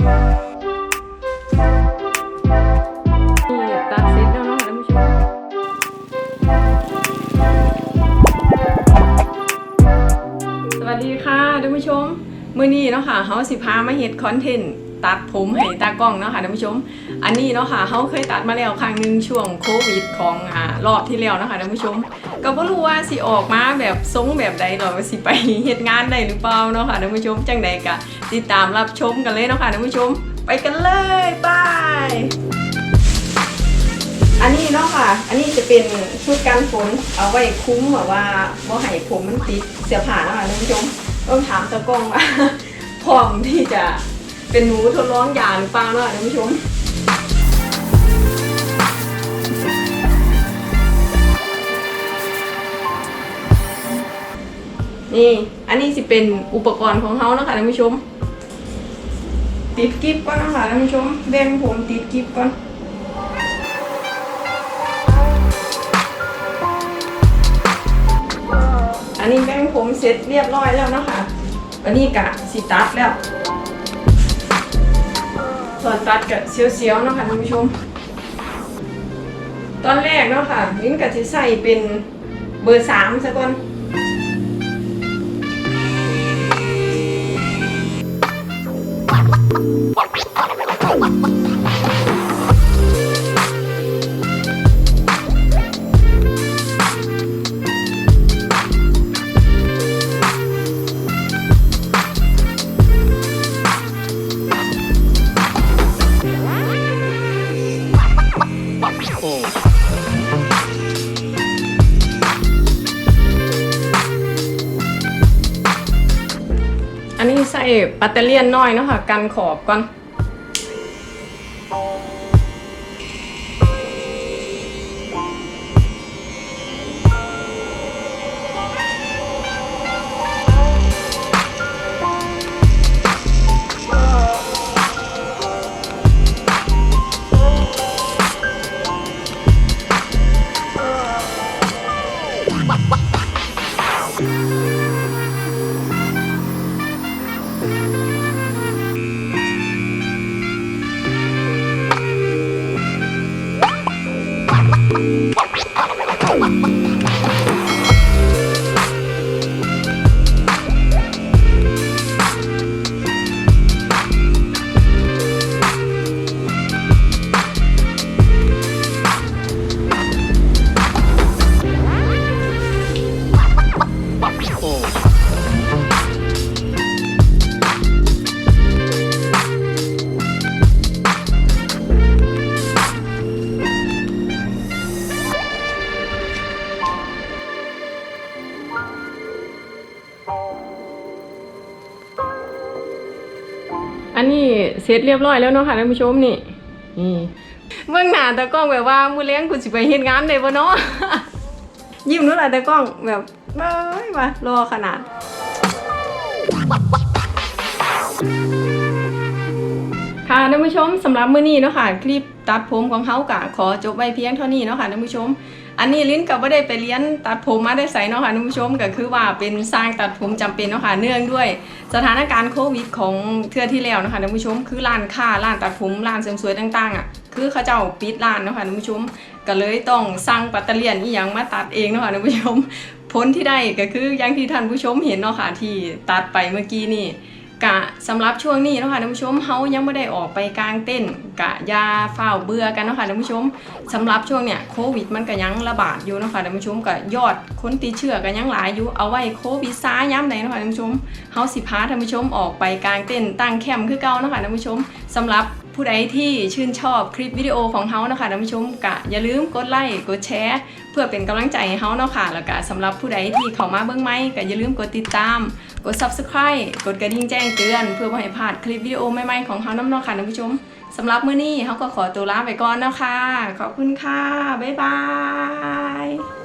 นี่ตัดเสร็จแล้วเนาะท่านผู้ชมสวัสดีค่ะท่านผู้ชม มื้อนี้เนาะค่ะเฮาสิพามาเฮ็ดคอนเทนต์ ตัดผมให้ตากล้องเนาะค่ะท่านผู้ชม อันนี้เนาะค่ะเฮาเคยตัดมาแล้วครั้งหนึ่งช่วงโควิดของอ่ารอบที่แล้วเนาะค่ะท่านผู้ชม ก็บ่รู้ว่าสิออกมาแบบทรงแบบใดหรอกว่าสิไปเฮ็ดงานได้หรือเปล่าเนาะค่ะท่านผู้ชมจังใดก็ติดตามรับชมกันเลยเนาะค่ะท่านผู้ชม ไปกันเลยบายอันนี้เนาะค่ะ อันนี้จะเป็นชุดกันฝนเอาไว้คุ้มแบบว่าบ่ให้ผมมันติดเสื้อผ้าเนาะค่ะท่านผู้ชมต้องถามตากล้องว่าพร้อมที่จะ เป็นหนูทดลองยาหรือเปล่าเนาะค่ะท่านผู้ชมนี่ อันนี้สิเป็นอุปกรณ์ของเขาเนาะค่ะท่านผู้ชม ติดกิฟก่อนนะคะท่านผู้ชมแบ่งผมติดกิฟก่อนอันนี้แบ่งผมเสร็จเรียบร้อยแล้วเนาะคะอันนี้กะสิตัดแล้ว ตอนตัดกับเสียวๆเนาะค่ะท่านผู้ชม ตอนแรกเนาะค่ะลิ้นกับจะใส่เป็นเบอร์สามซะก่อน อันนี้ใส่ปัตเตอรเลียนน้อยเนาะค่ะ กันขอบก่อน Boom! อันนี้เสร็จเรียบร้อยแล้วเนาะค่ะท่านผู้ชมนี่นี่เบื้องหน้าตากล้องแบบว่ามือเลี้ยงกูสิไปเฮ็ดงานได้บ่เนาะยิ้มนู้นแหละตากล้องแบบเบ้ยมารอขนาด ท่านผู้ชมสำหรับมื้อนี้เนาะค่ะคลิปตัดผมของเฮากะขอจบไว้เพียงเท่านี้เนาะค่ะท่านผู้ชม อันนี้ลิ้นก็บ่าได้ไปเรียนตัดผมมาได้ใส่เนาะค่ะท่านผู้ชมก็คือว่าเป็นสร้างตัดผมจำเป็นเนาะค่ะเนื่องด้วย สถานการณ์โควิดของเทื่อที่แล้วเนาะคะท่านผู้ชม คือร้านค้าร้านตัดผมร้านเสริมสวยต่างๆอะคือเขาเจ้าปิดร้านเนาะค่ะท่านผู้ชมก็เลยต้องสั่งปัตเตเลียนอีหยังมาตัดเองเนาะค่ะท่านผู้ชมผลที่ได้ก็คืออย่างที่ท่านผู้ชมเห็นเนาะค่ะที่ตัดไปเมื่อกี้นี่ กะสำหรับช่วงนี้เนาะค่ะท่านผู้ชมเฮายังไม่ได้ออกไปกลางเต้นกะยาเฝ้าเบื่อกันเนาะค่ะท่านผู้ชมสำหรับช่วงเนี้ยโควิดมันก็ยังระบาดอยู่เนาะค่ะท่านผู้ชมก็ยอดคนติดเชื้อก็ยังหลายอยู่เอาไว้โควิดซาย้ำไหนเนาะค่ะท่านผู้ชมเฮาสิพาท่านผู้ชมออกไปกลางเต้นตั้งแคมป์คือเก่าเนาะค่ะท่านผู้ชมสำหรับผู้ใดที่ชื่นชอบคลิปวิดีโอของเฮานะคะท่านผู้ชมกะอย่าลืมกดไลค์กดแชร์ เพื่อเป็นกำลังใจให้เฮาเนาะค่ะ แล้วก็สำหรับผู้ใดที่เข้ามาเบื้องไม่ก็อย่าลืมกดติดตาม กด subscribe กดกระดิ่งแจ้งเตือน เพื่อบ่ให้พลาดคลิปวิดีโอใหม่ๆของเฮาน้ำเนาะค่ะท่านผู้ชมสำหรับมื้อนี้เฮาก็ขอตัวลาไปก่อนนะคะขอบคุณค่ะ บ๊ายบาย